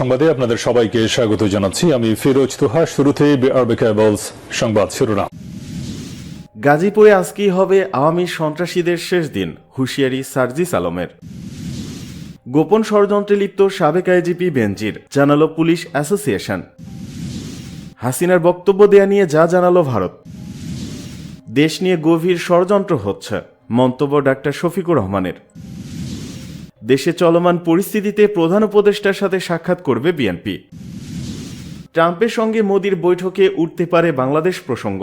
সংবাদে আপনাদের সবাইকে স্বাগত জানাচ্ছি। আমি ফিরোজ তুহা, শুরুতে সংবাদ শিরোনাম। গাজীপুরে আজকেই হবে আওয়ামী সন্ত্রাসীদের শেষ দিন, হুঁশিয়ারি সার্জিস আলমের। গোপন ষড়যন্ত্রে লিপ্ত সাবেক আইজিপি বেনজির, জানালো পুলিশ অ্যাসোসিয়েশন। হাসিনার বক্তব্য দেয়া নিয়ে যা জানালো ভারত। দেশ নিয়ে গভীর ষড়যন্ত্র হচ্ছে, মন্তব্য ডাক্তার শফিকুর রহমানের। দেশে চলমান পরিস্থিতিতে প্রধান উপদেষ্টার সাথে সাক্ষাৎ করবে বিএনপি। ট্রাম্পের সঙ্গে মোদির বৈঠকে উঠতে পারে বাংলাদেশ প্রসঙ্গ।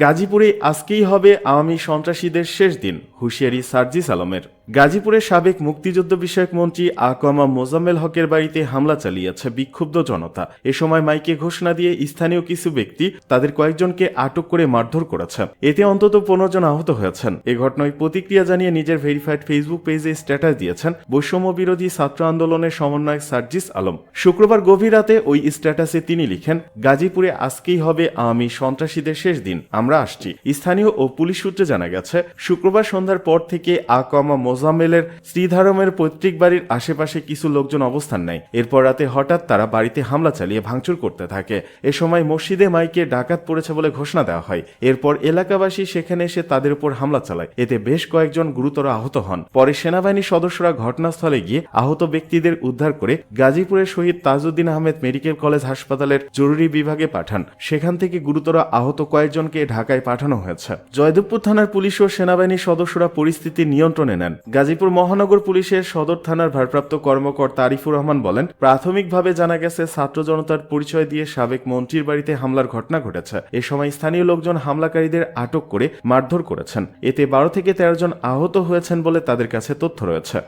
গাজীপুরে আজকেই হবে আওয়ামী সন্ত্রাসীদের শেষ দিন, হুঁশিয়ারি সার্জিস আলমের। গাজীপুরের সাবেক মুক্তিযুদ্ধ বিষয়ক মন্ত্রী আকমা মোজাম্মেল হকের বাড়িতে হামলা চালিয়েছে বিক্ষুব্ধ জনতা। এ সময় মাইকে ঘোষণা দিয়ে স্থানীয় কিছু ব্যক্তি তাদের কয়েকজনকে আটক করে মারধর করেছে। এতে অন্তত পনেরো জন আহত হয়েছেন। এ ঘটনায় প্রতিক্রিয়া জানিয়ে নিজের ভেরিফাইড ফেসবুক পেজে স্ট্যাটাস দিয়েছেন বৈষম্য বিরোধী ছাত্র আন্দোলনের সমন্বয়ক সার্জিস আলম। শুক্রবার গভীর রাতে ওই স্ট্যাটাসে তিনি লিখেন, গাজীপুরে আজকেই হবে আওয়ামী সন্ত্রাসীদের শেষ দিন, আমরা আসছি। স্থানীয় ও পুলিশ সূত্রে জানা গেছে, শুক্রবার সন্ধ্যার পর থেকে আকমা মোজাম্মেলের শ্রীধারমের পৈতৃক বাড়ির আশেপাশে কিছু লোকজন অবস্থান নেয়। এরপর রাতে হঠাৎ তারা বাড়িতে হামলা চালিয়ে ভাঙচুর করতে থাকে। এ সময় মসজিদে মাইকে ডাকাত পড়েছে বলে ঘোষণা দেওয়া হয়। এরপর এলাকাবাসী সেখানে এসে তাদের উপর হামলা চালায়। এতে বেশ কয়েকজন গুরুতর আহত হন। পরে সেনাবাহিনীর সদস্যরা ঘটনাস্থলে গিয়ে আহত ব্যক্তিদের উদ্ধার করে গাজীপুরের শহীদ তাজউদ্দিন আহমেদ মেডিকেল কলেজ হাসপাতালের জরুরি বিভাগে পাঠান। সেখান থেকে গুরুতর আহত কয়েকজনকে ঢাকায় পাঠানো হয়েছে। জয়দেবপুর থানার পুলিশ ও সেনাবাহিনীর সদস্যরা পরিস্থিতি নিয়ন্ত্রণে নেন। গাজীপুর মহানগর পুলিশের সদর থানার ভারপ্রাপ্ত কর্মকর্তা আরিফুর রহমান বলেন, প্রাথমিকভাবে জানা গেছে ছাত্র জনতার পরিচয় দিয়ে সাবেক মন্ত্রীর বাড়িতে হামলার ঘটনা ঘটেছে। এ সময় স্থানীয় লোকজন হামলাকারীদের আটক করে মারধর করেছেন। এতে বারো থেকে তেরো জন আহত হয়েছেন বলে তাদের কাছে তথ্য রয়েছে।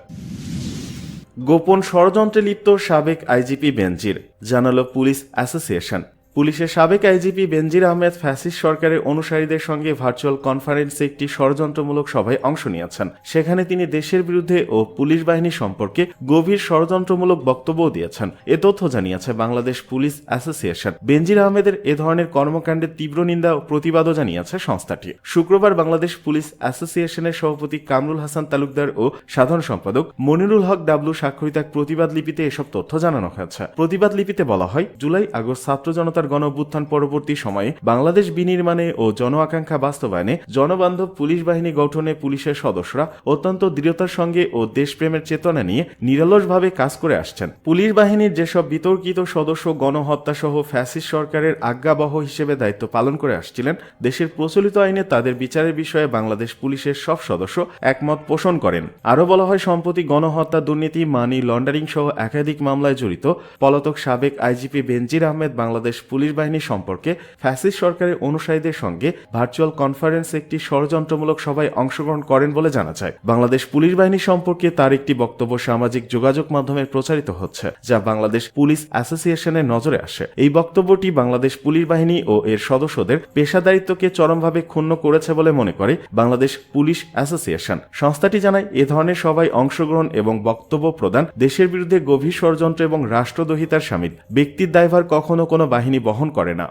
গোপন ষড়যন্ত্রে লিপ্ত সাবেক আইজিপি বেনজির, জানালো পুলিশ অ্যাসোসিয়েশন। পুলিশের সাবেক আইজিপি বেনজির আহমেদ ফ্যাসিস সরকারের অনুসারীদের সঙ্গে ভার্চুয়াল কনফারেন্সে একটি ষড়যন্ত্রমূলক সভায় অংশ নিয়েছেন। সেখানে তিনি দেশের বিরুদ্ধে ও পুলিশ বাহিনী সম্পর্কে গভীর ষড়যন্ত্রমূলক বক্তব্য দিয়েছেন। এ তথ্য জানিয়েছে বাংলাদেশ পুলিশ অ্যাসোসিয়েশন। বেনজির আহমেদের এ ধরনের কর্মকাণ্ডের তীব্র নিন্দা ও প্রতিবাদও জানিয়েছে সংস্থাটি। শুক্রবার বাংলাদেশ পুলিশ অ্যাসোসিয়েশনের সভাপতি কামরুল হাসান তালুকদার ও সাধারণ সম্পাদক মনিরুল হক ডাবলু স্বাক্ষরিত প্রতিবাদ লিপিতে এসব তথ্য জানানো হয়েছে। প্রতিবাদ লিপিতে বলা হয়, জুলাই আগস্ট ছাত্র জনতার গণ অভ্যুত্থান পরবর্তী সময়ে বাংলাদেশ বিনির্মাণে ও জন আকাঙ্ক্ষা বাস্তবায়নে জনবান্ধব পুলিশ বাহিনী গঠনে পুলিশের সদস্যরা অত্যন্ত দৃঢ়তার সঙ্গে ও দেশপ্রেমের চেতনা নিয়ে নিরলসভাবে কাজ করে আসছেন। পুলিশ বাহিনীর যেসব বিতর্কিত সদস্য গণহত্যা সহ ফ্যাসিস সরকারের আজ্ঞাবহ হিসেবে দায়িত্ব পালন করে আসছিলেন, দেশের প্রচলিত আইনে তাদের বিচারের বিষয়ে বাংলাদেশ পুলিশের সব সদস্য একমত পোষণ করেন। আরও বলা হয়, সম্প্রতি গণহত্যা দুর্নীতি, মানি লন্ডারিং সহ একাধিক মামলায় জড়িত পলাতক সাবেক আইজিপি বেনজির আহমেদ বাংলাদেশ পুলিশ বাহিনী সম্পর্কে ফ্যাসিস সরকারের অনুসারীদের সঙ্গে ভার্চুয়াল কনফারেন্সে একটি ষড়যন্ত্রমূলক সভায় অংশগ্রহণ করেন বলে জানা যায়। বাংলাদেশ পুলিশ বাহিনী সম্পর্কে তার একটি বক্তব্য সামাজিক যোগাযোগ মাধ্যমে প্রচারিত হচ্ছে, যা বাংলাদেশ পুলিশ অ্যাসোসিয়েশনের নজরে আসে। এই বক্তব্যটি বাংলাদেশ পুলিশ বাহিনী ও এর সদস্যদের পেশাদারিত্বকে চরমভাবে ক্ষুণ্ণ করেছে বলে মনে করে বাংলাদেশ পুলিশ অ্যাসোসিয়েশন। সংস্থাটি জানায়, এ ধরনের সভায় অংশগ্রহণ এবং বক্তব্য প্রদান দেশের বিরুদ্ধে গভীর ষড়যন্ত্র এবং রাষ্ট্রদ্রোহিতার সামিল। ব্যক্তির দায়ভার কখনো কোনো বাহিনী বহন করে না।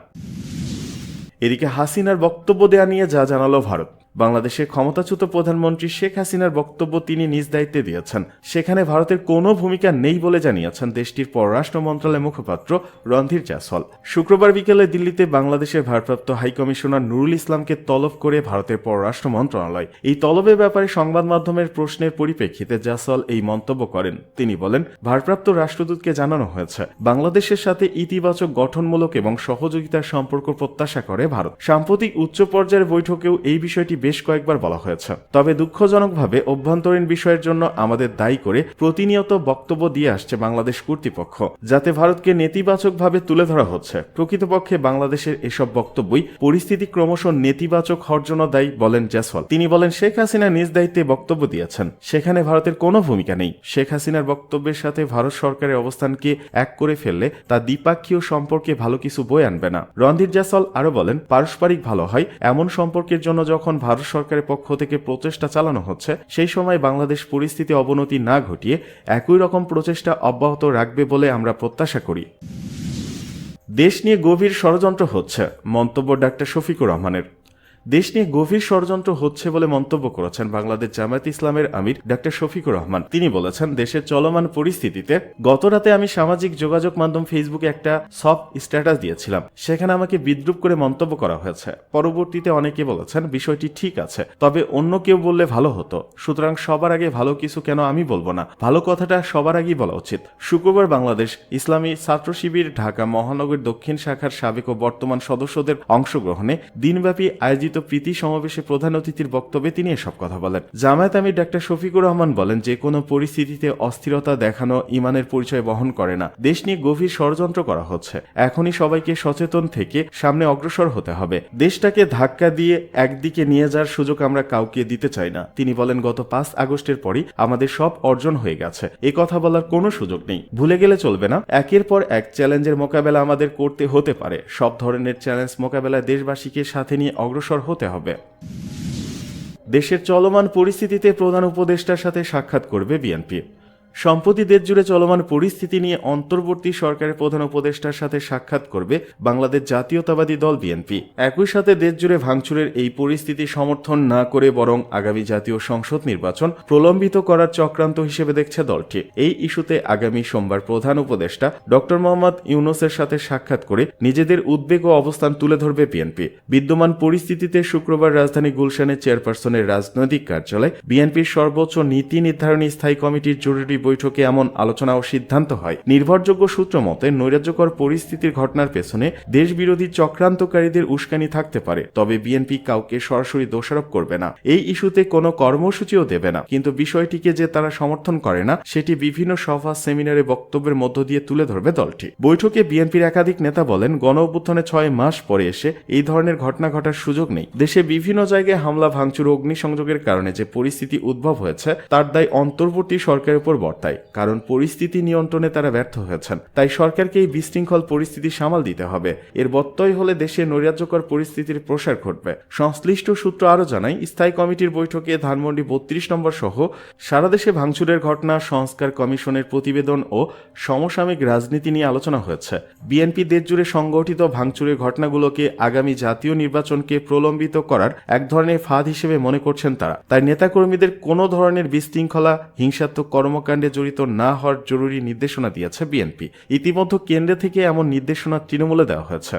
এদিকে হাসিনার বক্তব্য দেয়া নিয়ে যা জানালো ভারত। বাংলাদেশের ক্ষমতাচ্যুত প্রধানমন্ত্রী শেখ হাসিনার বক্তব্য তিনি নিজ দায়িত্বে দিয়েছেন। সেখানে ভারতের কোনো ভূমিকা নেই বলে জানিয়েছেন দেশটির পররাষ্ট্র মন্ত্রণালয়ের মুখপাত্র রণধীর জাসওয়াল শুক্রবার বিকেলে দিল্লিতে বাংলাদেশের ভারপ্রাপ্ত হাইকমিশনার নুরুল ইসলামকে তলব করে ভারতের পররাষ্ট্র মন্ত্রণালয়। এই তলবের ব্যাপারে সংবাদ মাধ্যমের প্রশ্নের পরিপ্রেক্ষিতে জাসওয়াল এই মন্তব্য করেন। তিনি বলেন, ভারপ্রাপ্ত রাষ্ট্রদূতকে জানানো হয়েছে, বাংলাদেশের সাথে ইতিবাচক গঠনমূলক এবং সহযোগিতার সম্পর্ক প্রত্যাশা করে ভারত। সাম্প্রতিক উচ্চ পর্যায়ের বৈঠকেও এই বিষয়টি বেশ কয়েকবার বলা হয়েছে। তবে দুঃখজনকভাবে অভ্যন্তরীণ বিষয়ের জন্য আমাদের দায়ী করে প্রতিনিয়ত বক্তব্য দিয়ে আসছে বাংলাদেশ কর্তৃপক্ষ, যাতে ভারতকে নেতিবাচকভাবে তুলে ধরা হচ্ছে। প্রকৃতপক্ষে বাংলাদেশের এসব বক্তব্যই পরিস্থিতি ক্রমশ নেতিবাচক হওয়ার জন্য দায়ী বলেন জেসওয়াল তিনি বলেন, শেখ হাসিনা নিজ দায়িত্বে বক্তব্য দিয়েছেন। সেখানে ভারতের কোনো ভূমিকা নেই। শেখ হাসিনার বক্তব্যের সাথে ভারত সরকারের অবস্থানকে এক করে ফেললে তা দ্বিপাক্ষীয় সম্পর্কে ভালো কিছু বই আনবে না। রণধীর জাসওয়াল আরও বলেন, পারস্পরিক ভালো হয়। এমন সম্পর্কের জন্য যখন ভারত সরকারের পক্ষ থেকে প্রচেষ্টা চালানো হচ্ছে, সেই সময় বাংলাদেশ পরিস্থিতি অবনতি না ঘটিয়ে একই রকম প্রচেষ্টা অব্যাহত রাখবে বলে আমরা প্রত্যাশা করি। দেশ নিয়ে গভীর ষড়যন্ত্র হচ্ছে, মন্তব্য ডাক্তার শফিকুর রহমানের। দেশ নিয়ে গভীর ষড়যন্ত্র হচ্ছে বলে মন্তব্য করেছেন বাংলাদেশ জামায়াত ইসলামের আমির ডক্টর শফিকুর রহমান। তিনি বলেছেন, দেশের চলমান পরিস্থিতিতে গত রাতে আমি সামাজিক যোগাযোগ মাধ্যম ফেসবুকে একটা সফট স্ট্যাটাস দিয়েছিলাম। সেখানে আমাকে বিদ্রুপ করে মন্তব্য করা হয়েছে। পরবর্তীতে অনেকে বলেছেন, বিষয়টি ঠিক আছে, তবে অন্য কেউ বললে ভালো হতো। সুতরাং সবার আগে ভালো কিছু কেন আমি বলব না? ভালো কথাটা সবার আগেই বলা উচিত। শুক্রবার বাংলাদেশ ইসলামী ছাত্র শিবির ঢাকা মহানগর দক্ষিণ শাখার সাবেক ও বর্তমান সদস্যদের অংশগ্রহণে দিনব্যাপী আয়োজিত প্রীতি সমাবেশে প্রধান অতিথির বক্তব্যে তিনি এসব কথা বলেন। জামায়াত আমির ডাক্তার শফিকুর রহমান বলেন যে, কোনো পরিস্থিতিতে অস্থিরতা দেখানো ইমানের পরিচয় বহন করে না। দেশ নিয়ে গভীর ষড়যন্ত্র করা হচ্ছে। এখনই সবাইকে সচেতন থেকে সামনে অগ্রসর হতে হবে। দেশটাকে ধাক্কা দিয়ে একদিকে নিয়ে যাওয়ার সুযোগ আমরা কাউকে দিতে চাই না। তিনি বলেন, গত পাঁচ আগস্টের পরই আমাদের সব অর্জন হয়ে গেছে। এ কথা বলার কোনো সুযোগ নেই। ভুলে গেলে চলবে না। একের পর এক চ্যালেঞ্জের মোকাবেলা আমাদের করতে হতে পারে। সব ধরনের চ্যালেঞ্জ মোকাবেলায় দেশবাসীকে সাথে নিয়ে অগ্রসর হতে হবে। দেশের চলমান পরিস্থিতিতে প্রধান উপদেষ্টার সাথে সাক্ষাৎ করবে বিএনপি। সম্প্রতি দেশ জুড়ে চলমান পরিস্থিতি নিয়ে অন্তর্বর্তী সরকারের প্রধান উপদেষ্টার সাথে সাক্ষাৎ করবে বাংলাদেশ জাতীয়তাবাদী দল বিএনপি। একই সাথে দেশ জুড়ে ভাঙচুরের এই পরিস্থিতি সমর্থন না করে বরং আগামী জাতীয় সংসদ নির্বাচন প্রলম্বিত করার চক্রান্ত হিসেবে দেখছে দলটি। এই ইস্যুতে আগামী সোমবার প্রধান উপদেষ্টা ডক্টর মোহাম্মদ ইউনুসের সাথে সাক্ষাৎ করে নিজেদের উদ্বেগ ও অবস্থান তুলে ধরবে বিএনপি। বিদ্যমান পরিস্থিতিতে শুক্রবার রাজধানী গুলশানের চেয়ারপারসনের রাজনৈতিক কার্যালয় বিএনপির সর্বোচ্চ নীতি নির্ধারণী স্থায়ী কমিটির জরুরি বৈঠকে এমন আলোচনা ও সিদ্ধান্ত হয়। নির্ভরযোগ্য সূত্র মতে, নৈরাজ্যকর পরিস্থিতির ঘটনার পেছনে দেশবিরোধী চক্রান্তকারীদের উস্কানি থাকতে পারে, তবে বিএনপি কাউকে সরাসরি দোষারোপ করবে না। এই ইস্যুতে কোনো কর্মসূচিও দেবে না। কিন্তু বিষয়টিকে যে তারা সমর্থন করে না, সেটি বিভিন্ন সভা, সেমিনারে বক্তব্যের মধ্য দিয়ে তুলে ধরবে দলটি। বৈঠকে বিএনপির একাধিক নেতা বলেন গণ অভ্যুত্থানে ছয় মাস পরে এসে এই ধরনের ঘটনা ঘটার সুযোগ নেই। দেশে বিভিন্ন জায়গায় হামলা, ভাঙচুর অগ্নিসংযোগের কারণে যে পরিস্থিতি উদ্ভব হয়েছে, তার দায় অন্তর্বর্তী সরকারের উপর বর্তায়, কারণ পরিস্থিতি নিয়ন্ত্রণে তারা ব্যর্থ হয়েছেন। তাই সরকারকে এই বিশৃঙ্খল পরিস্থিতি সামাল দিতে হবে। এর বত্যয় হলে দেশে নৈরাজ্যকর পরিস্থিতির প্রসার ঘটবে। সংশ্লিষ্ট সূত্র আরও জানায়, স্থায়ী কমিটির বৈঠকে ধানমন্ডি বত্রিশ নম্বর সহ সারা দেশে ভাঙচুরের ঘটনা, সংস্কার কমিশনের প্রতিবেদন ও সমসাময়িক রাজনীতি নিয়ে আলোচনা হয়েছে। বিএনপি দেশজুড়ে সংগঠিত ভাঙচুরের ঘটনাগুলোকে আগামী জাতীয় নির্বাচনকে প্রলম্বিত করার এক ধরনের ফাঁদ হিসেবে মনে করছেন তারা। তাই নেতাকর্মীদের কোনো ধরনের বিশৃঙ্খলা, হিংসাত্মক কর্মকাণ্ডে জড়িত না হওয়ার জরুরি নির্দেশনা দিয়েছে বিএনপি। ইতিমধ্যে কেন্দ্রে থেকে এমন নির্দেশনা তৃণমূলে দেওয়া হয়েছে।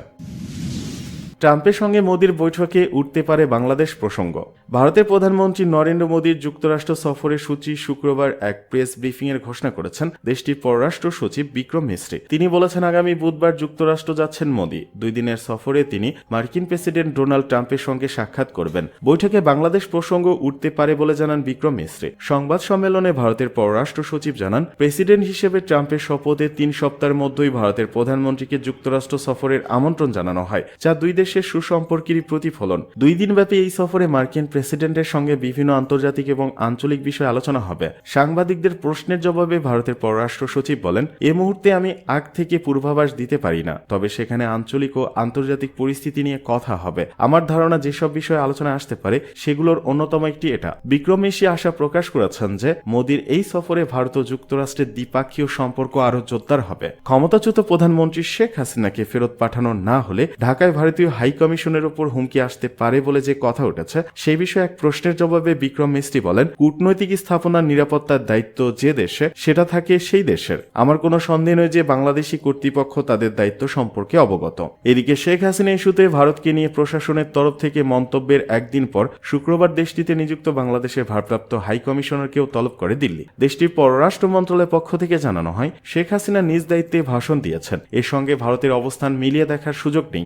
ট্রাম্পের সঙ্গে মোদির বৈঠকে উঠতে পারে বাংলাদেশ প্রসঙ্গ। ভারতের প্রধানমন্ত্রী নরেন্দ্র মোদীর যুক্তরাষ্ট্র সফরের সূচি শুক্রবার এক প্রেস ব্রিফিং এর ঘোষণা করেছেন দেশটির পররাষ্ট্র সচিব বিক্রম মিস্ত্রি। তিনি বলেছেন, আগামী বুধবার যুক্তরাষ্ট্র যাচ্ছেন মোদী। দুই দিনের সফরে তিনি মার্কিন প্রেসিডেন্ট ডোনাল্ড ট্রাম্পের সঙ্গে সাক্ষাৎ করবেন। বৈঠকে বাংলাদেশ প্রসঙ্গ উঠতে পারে বলে জানান বিক্রম মিস্ত্রি। সংবাদ সম্মেলনে ভারতের পররাষ্ট্র সচিব জানান, প্রেসিডেন্ট হিসেবে ট্রাম্পের শপথের তিন সপ্তাহের মধ্যেই ভারতের প্রধানমন্ত্রীকে যুক্তরাষ্ট্র সফরের আমন্ত্রণ জানানো হয়, যা দুই দেশের সুসম্পর্কেরই প্রতিফলন। দুই দিনব্যাপী এই সফরে মার্কিন প্রেসিডেন্টের সঙ্গে বিভিন্ন আন্তর্জাতিক এবং আঞ্চলিক বিষয়ে আলোচনা হবে। সাংবাদিকদের প্রশ্নের জবাবে ভারতের পররাষ্ট্র সচিব বলেন, এ মুহূর্তে আমি আগ থেকে পূর্বাভাস দিতে পারি না, তবে সেখানে আঞ্চলিক ও আন্তর্জাতিক পরিস্থিতি নিয়ে কথা হবে। আমার ধারণা যেসব বিষয়ে আলোচনা আসতে পারে, সেগুলোর অন্যতম একটি এটা। বিক্রম মিশি আশা প্রকাশ করেছেন যে, মোদীর এই সফরে ভারত ও যুক্তরাষ্ট্রের দ্বিপাক্ষীয় সম্পর্ক আরও জোরদার হবে। ক্ষমতাচ্যুত প্রধানমন্ত্রী শেখ হাসিনাকে ফেরত পাঠানো না হলে ঢাকায় ভারতীয় হাই কমিশনের উপর হুমকি আসতে পারে বলে যে কথা উঠেছে, সেই বিষয়ে এক প্রশ্নের জবাবে বিক্রম মিস্ত্রি বলেন, কূটনৈতিক স্থাপনার নিরাপত্তার দায়িত্ব যে দেশে, সেটা থাকে সেই দেশের। আমার কোনো সন্দেহ নয় যে বাংলাদেশি কর্তৃপক্ষ তাদের দায়িত্ব সম্পর্কে অবগত। এদিকে শেখ হাসিনা ইস্যুতে ভারতকে নিয়ে প্রশাসনের তরফ থেকে মন্তব্যের একদিন পর শুক্রবার দেশটিতে নিযুক্ত বাংলাদেশের ভারপ্রাপ্ত হাই কমিশনারকেও তলব করে দিল্লি। দেশটির পররাষ্ট্র মন্ত্রণালয়ের পক্ষ থেকে জানানো হয়, শেখ হাসিনা নিজ দায়িত্বে ভাষণ দিয়েছেন। এর সঙ্গে ভারতের অবস্থান মিলিয়ে দেখার সুযোগ নেই।